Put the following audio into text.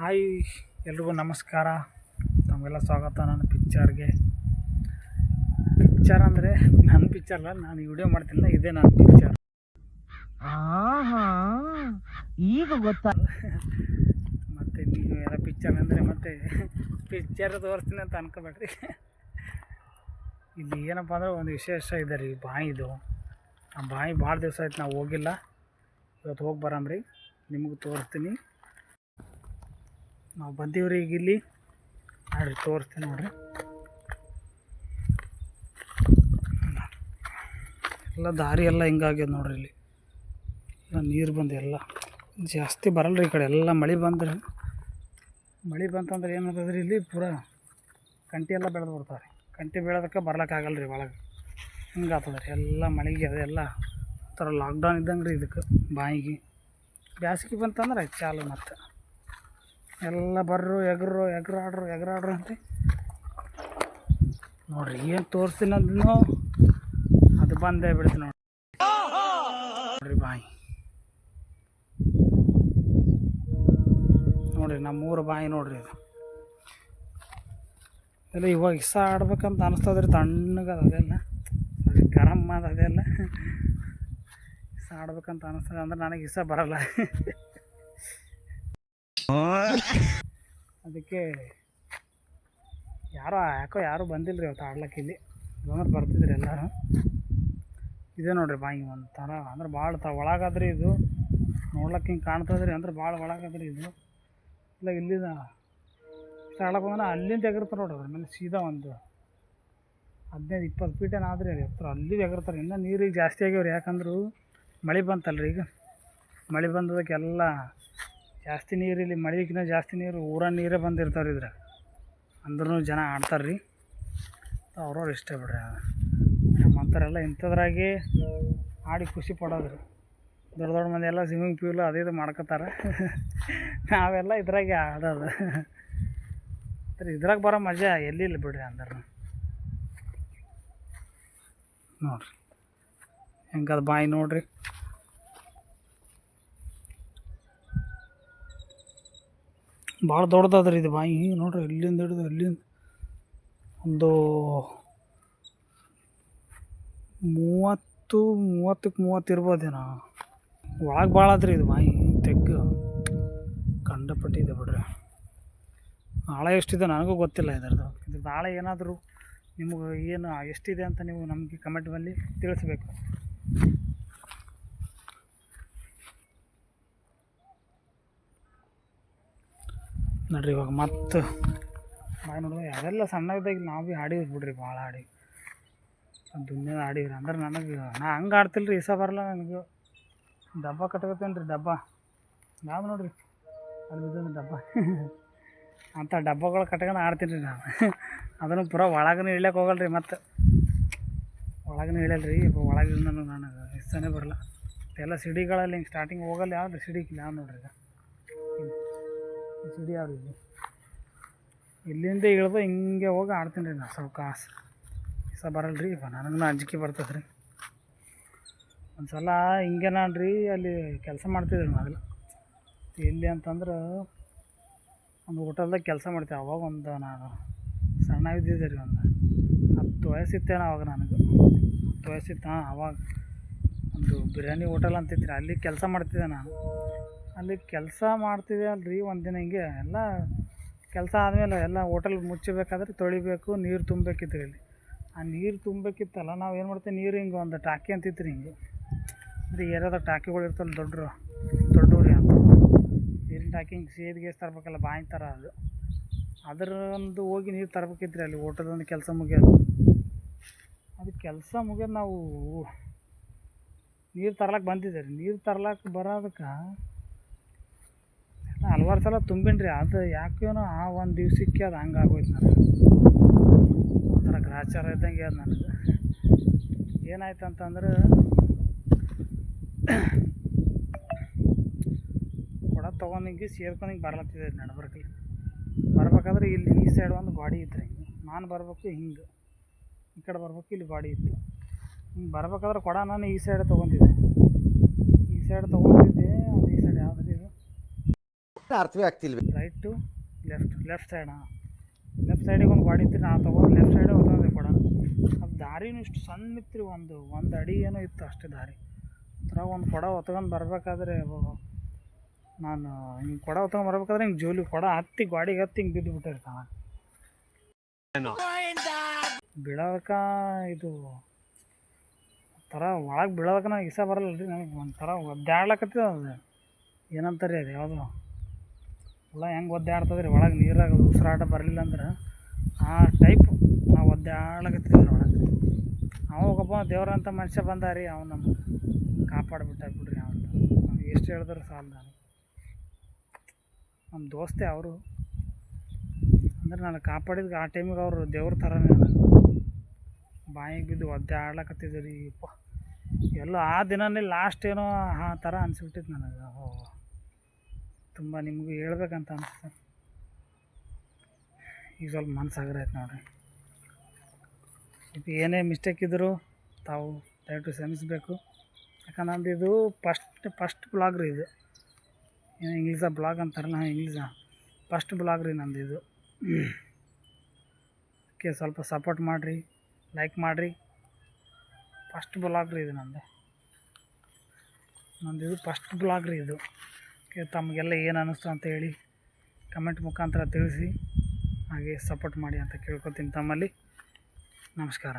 Hi ಎಲ್ರಿಗೂ ನಮಸ್ಕಾರ. ತಮಗೆಲ್ಲ ಸ್ವಾಗತ ನನ್ನ ಪಿಕ್ಚರ್ಗೆ. ಪಿಕ್ಚರ್ ಅಂದರೆ ನನ್ನ ಪಿಕ್ಚರ್ ಅಲ್ಲ ನಾನು ವಿಡಿಯೋ ಮಾಡ್ತಿಲ್ಲ ಇದೇ ನನ್ನ ಪಿಕ್ಚರ್. ಆಹಾ ಈಗ ಗೊತ್ತಾ? ಮತ್ತು ನೀವು ಎಲ್ಲ ಪಿಕ್ಚರ್ ಅಂದರೆ ಮತ್ತೆ ಪಿಕ್ಚರ್ ತೋರಿಸ್ತೀನಿ ಅಂತ ಅನ್ಕೋಬೇಡ್ರಿ. ಇಲ್ಲಿ ಏನಪ್ಪ ಅಂದ್ರೆ ಒಂದು ವಿಶೇಷ ಇದೆ ರೀ ಬಾಯಿದು ಆ ಬಾಯಿ ಭಾಳ ದಿವಸ ಆಯ್ತು ನಾವು ಹೋಗಿಲ್ಲ. ಇವತ್ತು ಹೋಗಿ ಬರಮ್ರಿ ನಿಮಗೆ ತೋರಿಸ್ತೀನಿ. ನಾವು ಬಂದೀವ್ರಿ ಈಗ ಇಲ್ಲಿ. ನಾಳೆ ತೋರಿಸ್ತೀನಿ ನೋಡ್ರಿ. ಎಲ್ಲ ದಾರಿ ಎಲ್ಲ ಹಿಂಗಾಗ್ಯದ ನೋಡ್ರಿ ಇಲ್ಲಿ. ಎಲ್ಲ ನೀರು ಬಂದು ಎಲ್ಲ. ಜಾಸ್ತಿ ಬರಲ್ಲ ಈ ಕಡೆ. ಎಲ್ಲ ಮಳೆ ಬಂದ್ರೆ, ಮಳೆ ಬಂತಂದ್ರೆ ಏನಾಗ್ತದ್ರಿ ಇಲ್ಲಿ? ಪೂರ ಕಂಟಿ ಎಲ್ಲ ಬೆಳೆದು ಬರ್ತಾರೆ ಕಂಟಿ ಬೆಳೆದಕ್ಕೆ ಬರ್ಲಿಕ್ಕಾಗಲ್ಲ ರೀ ಒಳಗೆ. ಹಿಂಗೆ ಆಗ್ತದೆ ರೀ ಎಲ್ಲ ಮಳೆಗೆ ಅದೆಲ್ಲ ಥರ ಲಾಕ್ಡೌನ್ ಇದ್ದಂಗೆ ರೀ ಇದಕ್ಕೆ ಬಾಯಿಗೆ. ಬ್ಯಾಸ್ಗೆ ಬಂತಂದ್ರೆ ಚಾಲು ಮತ್ತೆ. ಎಲ್ಲ ಬರ್ರು, ಎಗ್ರು, ಎಗ್ರಾಡ್ರು, ಎಗರಾಡ್ರು ಅಂತ. ನೋಡ್ರಿ, ಏನು ಅಂದ್ರೂ ಅದು ಬಂದೇ ಬಿಡ್ತೀನಿ ನೋಡ್ರಿ. ನೋಡ್ರಿ ಬಾಯಿ. ನೋಡ್ರಿ, ನಮ್ಮೂರು ಬಾಯಿ ನೋಡ್ರಿ ಇದು. ಇಲ್ಲ ಇವಾಗ ಇಸ ಆಡ್ಬೇಕಂತ ಅನಿಸ್ತದ್ರಿ ತಣ್ಣಗೆ ಅದೆಲ್ಲ ಗರಮ್ ಅದು ಅದೆಲ್ಲ ಇಸ ಆಡ್ಬೇಕಂತ ಅನಿಸ್ತದೆ ಅಂದ್ರೆ ನನಗೆ ಇಸ ಬರಲ್ಲ. ಅದಕ್ಕೆ ಯಾರೋ, ಯಾಕೋ ಯಾರು ಬಂದಿಲ್ಲ ರೀ ಅವತ್ತು ಆಡ್ಲಕ್ಕೆ ಇಲ್ಲಿ. ಬಂದ್ರೆ ಬರ್ತಿದ್ರಿ ಎಲ್ಲರೂ. ಇದೇ ನೋಡ್ರಿ ಬಾಯಿ ಒಂಥರ ಅಂದ್ರೆ ಭಾಳ ತ ಒಳಗಾದ್ರಿ ಇದು. ನೋಡ್ಲಕ್ಕೆ ಹಿಂಗೆ ಕಾಣ್ತದ್ರಿ ಅಂದ್ರೆ ಭಾಳ ಒಳಗಾದ್ರಿ ಇದು. ಇಲ್ಲ, ಇಲ್ಲಿದ ಆಡಕ್ಕೆ ಹೋಗೋಣ ಅಲ್ಲಿಂದ ಎಗರ್ತಾರೆ ನೋಡ್ರಿ ಮೇಲೆ ಸೀದಾ ಒಂದು ಹದಿನೈದು, ಇಪ್ಪತ್ತು ಫೀಟ್ ಏನಾದ್ರಿ ಅದು ಎತ್ತರ ಅಲ್ಲಿ ಎಗರ್ತಾರೆ. ಇನ್ನೂ ನೀರಿಗೆ ಜಾಸ್ತಿ ಆಗ್ಯಾವ್ರಿ. ಯಾಕಂದ್ರೆ ಮಳೆ ಬಂತಲ್ರಿ ಈಗ. ಮಳೆ ಬಂದದಕ್ಕೆಲ್ಲ ಜಾಸ್ತಿ ನೀರು ಇಲ್ಲಿ ಮಳೆಗಿನ್ನ ಜಾಸ್ತಿ ನೀರು ಊರ ನೀರೇ ಬಂದಿರ್ತಾವ್ರಿ ಇದ್ರಾಗ. ಅಂದ್ರೂ ಜನ ಆಡ್ತಾರೆ ರೀ ಅವ್ರವ್ರು ಇಷ್ಟ ಬಿಡ್ರಿ ಅಂತಾರೆಲ್ಲ ಇಂಥದ್ರಾಗೆ ಆಡಿ ಖುಷಿ ಪಡೋದ್ರಿ. ದೊಡ್ಡ ದೊಡ್ಡ ಮಂದಿ ಎಲ್ಲ ಸ್ವಿಮ್ಮಿಂಗ್ ಪೂಲು ಅದು ಇದು ಮಾಡ್ಕೋತಾರೆ. ನಾವೆಲ್ಲ ಇದ್ರಾಗೆ ಆಡೋದು. ಇದ್ರಾಗ ಬರೋ ಮಜಾ ಎಲ್ಲಿಲ್ಲ ಬಿಡ್ರಿ ಅಂದ್ರೆ ನೋಡ್ರಿ. ಹೆಂಗದ ಬಾಯಿ ನೋಡ್ರಿ. ಭಾಳ ದೊಡ್ಡದಾದ್ರಿ ಇದು ಬಾಯಿ. ನೋಡ್ರಿ ಇಲ್ಲಿಂದ ಹಿಡಿದು ಅಲ್ಲಿಂದ ಒಂದು ಮೂವತ್ತು ಮೂವತ್ತಕ್ಕೆ ಮೂವತ್ತು ಇರ್ಬೋದೇನೋ. ಒಳಗೆ ಭಾಳ ಆದ್ರಿ ಇದು ಬಾಯಿ, ತೆಗ್ಗು. ಕಂಡಪಟ್ಟಿದೆ ಬಿಡ್ರಿ. ಆಳ ಎಷ್ಟಿದೆ ನನಗೂ ಗೊತ್ತಿಲ್ಲ ಇದ್ರದ್ದು. ಇದು ಆಳ ಏನಾದರೂ ನಿಮಗೆ ಏನು ಎಷ್ಟಿದೆ ಅಂತ ನೀವು ನಮಗೆ ಕಮೆಂಟ್ ಮೇಲೆ ತಿಳಿಸ್ಬೇಕು. ನೋಡ್ರಿ ಇವಾಗ ಮತ್ತು ನೋಡಿದ್ರೆ ಯಾವೆಲ್ಲ ಸಣ್ಣದಾಗಿ ನಾವು ಭೀ ಹಾಡಿವಿ ಬಿಡ್ರಿ, ಭಾಳ ಆಡಿ ದುನಿಯಾದ ಆಡಿವ್ರಿ ಅಂದ್ರೆ ನನಗೆ, ನಾ ಹಂಗೆ ಆಡ್ತಿಲ್ಲ ರೀ ಇಸ ಬರಲ್ಲ ನನಗೆ. ಡಬ್ಬ ಕಟ್ಕೋತೇನೆ ರೀ ಡಬ್ಬ ನಾವು ನೋಡ್ರಿ ಅದು ಡಬ್ಬ ಅಂಥ ಡಬ್ಬಗಳು ಕಟ್ಕೊಂಡು ಆಡ್ತೀನಿ ರೀ ನಾನು ಅದನ್ನು ಪೂರ ಒಳಗೇ ಇಳ್ಯಕ್ಕೆ ಹೋಗಲ್ಲ ರೀ ಮತ್ತು. ಒಳಗೇ ಇಳಿಯಲ್ಲ ರೀ ಒಳಗೆ ನನಗೆ, ಇಷ್ಟನೇ ಬರಲ್ಲ ಎಲ್ಲ ಸಿಡಿಗಳಲ್ಲಿ ಹಿಂಗೆ ಸ್ಟಾರ್ಟಿಂಗ್ ಹೋಗಲ್ಲ ಯಾವ್ದು ನಾನು ನೋಡ್ರಿ ಈಗ. ಸಿಡಿ ಇಲ್ಲಿ ಇಲ್ಲಿಂದ ಇಳ್ದು ಹಿಂಗೆ ಹೋಗಿ ಆಡ್ತೀನಿ ರೀ ನಾನು ಕಾಸು. ಸಹ ಬರಲ್ಲ ರೀ ನನಗೂ ಅಂಜಿಕೆ ಬರ್ತದೆ ರೀ. ಒಂದು ಸಲ ಹಿಂಗೆ ನಾನು ರೀ ಅಲ್ಲಿ ಕೆಲಸ ಮಾಡ್ತಿದ್ದೆ ಮೊದಲು. ಇಲ್ಲಿ ಅಂತಂದ್ರೆ ಒಂದು ಹೋಟೆಲ್ದಾಗ ಕೆಲಸ ಮಾಡ್ತೀವಿ ಅವಾಗ ಒಂದು ನಾನು ಸಣ್ಣ ಇದ್ದಿದ್ದೆ ರೀ ಒಂದು ಹತ್ತು ವಯಸ್ಸಿತ್ತೇನೋ ಅವಾಗ ನನಗೆ. ಹತ್ತು ವಯಸ್ಸಿತ್ತು, ಹಾಂ, ಅವಾಗ. ಒಂದು ಬಿರಿಯಾನಿ ಹೋಟೆಲ್ ಅಂತಿತ್ತು ಅಲ್ಲಿ ಕೆಲಸ ಮಾಡ್ತಿದ್ದೆ ನಾನು. ಅಲ್ಲಿ ಕೆಲಸ ಮಾಡ್ತೀವಿ ಅಲ್ರಿ ಒಂದು ದಿನ ಹಿಂಗೆ. ಎಲ್ಲ ಕೆಲಸ ಆದಮೇಲೆ ಎಲ್ಲ ಹೋಟೆಲ್ ಮುಚ್ಚಬೇಕಾದ್ರೆ ತೊಳಿಬೇಕು, ನೀರು ತುಂಬಬೇಕಿತ್ತು ರೀ ಇಲ್ಲಿ ಆ ನೀರು ತುಂಬಬೇಕಿತ್ತಲ್ಲ, ನಾವು ಏನು ಮಾಡ್ತೀವಿ, ನೀರು ಹಿಂಗೆ ಒಂದು ಟಾಕಿ ಅಂತಿತ್ತು ರೀ ಹಿಂಗೆ. ಅಂದರೆ ಏರಿಯಾದಾಗ ಟಾಕಿಗಳು ಇರ್ತಲ್ಲ ದೊಡ್ಡರು ದೊಡ್ಡವ್ರಿ ಅಂತ. ನೀರಿನ ಟಾಕಿ ಹಿಂಗೆ ಸೇದ್ ಗೇಸ್ ತರಬೇಕಲ್ಲ, ಬಾಯಿ ಥರ ಅದು. ಅದರೊಂದು ಹೋಗಿ ನೀರು ತರ್ಬೇಕಿತ್ತು ಅಲ್ಲಿ ಹೋಟೆಲೊಂದು ಕೆಲಸ ಮುಗಿಯೋದು. ಅದು ಕೆಲಸ ಮುಗಿಯೋದು ನಾವು ನೀರು ತರ್ಲಕ್ಕೆ ಬಂದಿದ್ದೆ ರೀ ನೀರು ತರ್ಲಕ್ಕೆ ಬರೋದಕ್ಕೆ ಹಲ್ವಾರು ಸಲ ತುಂಬಿನಿ ರೀ ಅದು ಯಾಕೇನೋ ಆ ಒಂದು ದಿವ್ಸಕ್ಕೆ ಅದು ಹಂಗೆ ಆಗೋಯ್ತು ನನಗೆ. ಒಂಥರ ಗ್ರಾಚಾರ ಇದ್ದಂಗೆ ಅದು ನನಗೆ. ಏನಾಯ್ತು ಅಂತಂದ್ರೆ ಕೊಡ ತೊಗೊಂಡಿಂಗೆ ಸೇರ್ಕೊಂಡಿಂಗೆ ಬರ್ಲತ್ತಿದೆ ನಡ್ಬರ್ಕಲ್ಲಿ. ಬರ್ಬೇಕಾದ್ರೆ ಇಲ್ಲಿ ಈ ಸೈಡ್ ಒಂದು ಗಾಡಿ ಇತ್ತು ಹಿಂಗೆ ನಾನು ಬರ್ಬೇಕು, ಹಿಂಗೆ. ಈ ಕಡೆ ಬರ್ಬೇಕು, ಇಲ್ಲಿ ಗಾಡಿ ಇತ್ತು. ಹಿಂಗೆ ಬರ್ಬೇಕಾದ್ರೆ ಕೊಡ ನಾನು ಈ ಸೈಡ್ ತೊಗೊಂಡಿದ್ದೆ. ಈ ಸೈಡ್ ತೊಗೊಂಡಿದ್ದೆ ಅದು ಈ ಸೈಡ್ ಯಾವ್ದು ರೀ ಇದು ಅರ್ಥವೇ ಆಗ್ತಿಲ್ವಿ? Right to left left side left ಸೈಡಿಗೆ ಒಂದು ಗಾಡಿ ಇತ್ತು ನಾನು ತೊಗೊಂಡು ಲೆಫ್ಟ್ ಸೈಡೇ ಹೋದ್ರೆ ಕೊಡ. ಅದು ದಾರಿನೂ ಇಷ್ಟು ಸಣ್ಣ ಇತ್ತು ಒಂದು ಒಂದು ಅಡಿ ಏನೋ ಇತ್ತು ಅಷ್ಟೇ ದಾರಿ. ಅದ್ರಾಗ ಒಂದು ಕೊಡ ಹೊತ್ಕೊಂಡು ಬರಬೇಕಾದ್ರೆ ನಾನು ಹಿಂಗೆ ಕೊಡ ಹೊತ್ಕೊಂಡು ಬರ್ಬೇಕಾದ್ರೆ ಹಿಂಗೆ ಜೋಲಿ ಕೊಡ ಹತ್ತಿ ಗಾಡಿಗೆ ಹತ್ತಿ ಹಿಂಗೆ ಬಿದ್ದು ಬಿಟ್ಟಿರ್ತಾನೆ ಬಿಡೋದಕ್ಕೆ ಇದು ಒಂಥರ ಒಳಗೆ ಬೀಳೋದಕ್ಕೆ ನನಗೆ ಇಸ ಬರಲ್ಲ ರೀ ನನಗೆ ಒಂಥರ ಒದ್ದಾಡ್ಲಕತ್ತಿದ ಅದು. ಏನಂತಾರೆ ಅದು ಯಾವುದೋ? ಹುಳ ಹೆಂಗೆ ಒದ್ದಾಡ್ತದೆ ರೀ ಒಳಗೆ ನೀರಾಗ ಉಸಿರಾಟ ಬರಲಿಲ್ಲ ಅಂದ್ರೆ ಆ ಟೈಪ್ ನಾವು ಒದ್ದಾಡ್ಲಕತ್ತಿದ್ವಿ ಒಳಗೆ. ಅವಾಗಪ್ಪ ದೇವ್ರಂತ ಮನುಷ್ಯ ಬಂದ ರೀ ಅವ್ನು ನಮ್ಗೆ ಕಾಪಾಡ್ಬಿಟ್ಟ ಬಿಡ್ರಿ ಅವನು ಎಷ್ಟು ಹೇಳಿದ್ರು ಸಾಲ ನಾನು ನಮ್ಮ ದೋಸ್ತೆ ಅವರು. ಅಂದ್ರೆ ನಾನು ಕಾಪಾಡಿದ್ದು ಆ ಟೈಮಿಗೆ ಅವರು ದೇವ್ರ ಥರನೇ ಬಾಯಿಗೆ ಬಿದ್ದು ಒದ್ದೆ ಎಲ್ಲೋ ಆ ದಿನನೇ ಲಾಸ್ಟ್ ಏನೋ ಆ ಥರ ಅನಿಸ್ಬಿಟ್ಟಿತ್ತು ನನಗೆ. ಓ ತುಂಬ ನಿಮಗೂ ಹೇಳ್ಬೇಕಂತ ಅನಿಸ್ತು ಈಗ ಸ್ವಲ್ಪ ಮನಸ್ಸಾಗ್ರ ಆಯ್ತು ನೋಡ್ರಿ. ಇದು ಏನೇ ಮಿಸ್ಟೇಕ್ ಇದ್ದರೂ ತಾವು ದಯವಿಟ್ಟು ಕ್ಷಮಿಸಬೇಕು. ಯಾಕಂದ್ರೆ ಇದು ಫಸ್ಟ್ ಫಸ್ಟ್ ಬ್ಲಾಗ್ ರೀ ಇದು. ಏನು ಇಂಗ್ಲೀಷ ಬ್ಲಾಗ್ ಅಂತಾರಲ್ಲ ಇಂಗ್ಲೀಷ ಫಸ್ಟ್ ಬ್ಲಾಗ್ ರೀ ನಂದು ಇದು. ಅದಕ್ಕೆ ಸ್ವಲ್ಪ ಸಪೋರ್ಟ್ ಮಾಡಿರಿ ಲೈಕ್ ಮಾಡಿರಿ. ಫಸ್ಟ್ ಬ್ಲಾಗ್ ರೀ ಇದು ನಂದು. ನಂದು ಇದು ಫಸ್ಟ್ ಬ್ಲಾಗ್ ರೀ ಇದು. ತಮಗೆಲ್ಲ ಏನು ಅನ್ನಿಸ್ತು ಅಂತ ಹೇಳಿ ಕಮೆಂಟ್ ಮುಖಾಂತರ ತಿಳಿಸಿ, ಹಾಗೆ ಸಪೋರ್ಟ್ ಮಾಡಿ ಅಂತ ಕೇಳ್ಕೊತೀನಿ ತಮ್ಮಲ್ಲಿ. ನಮಸ್ಕಾರ.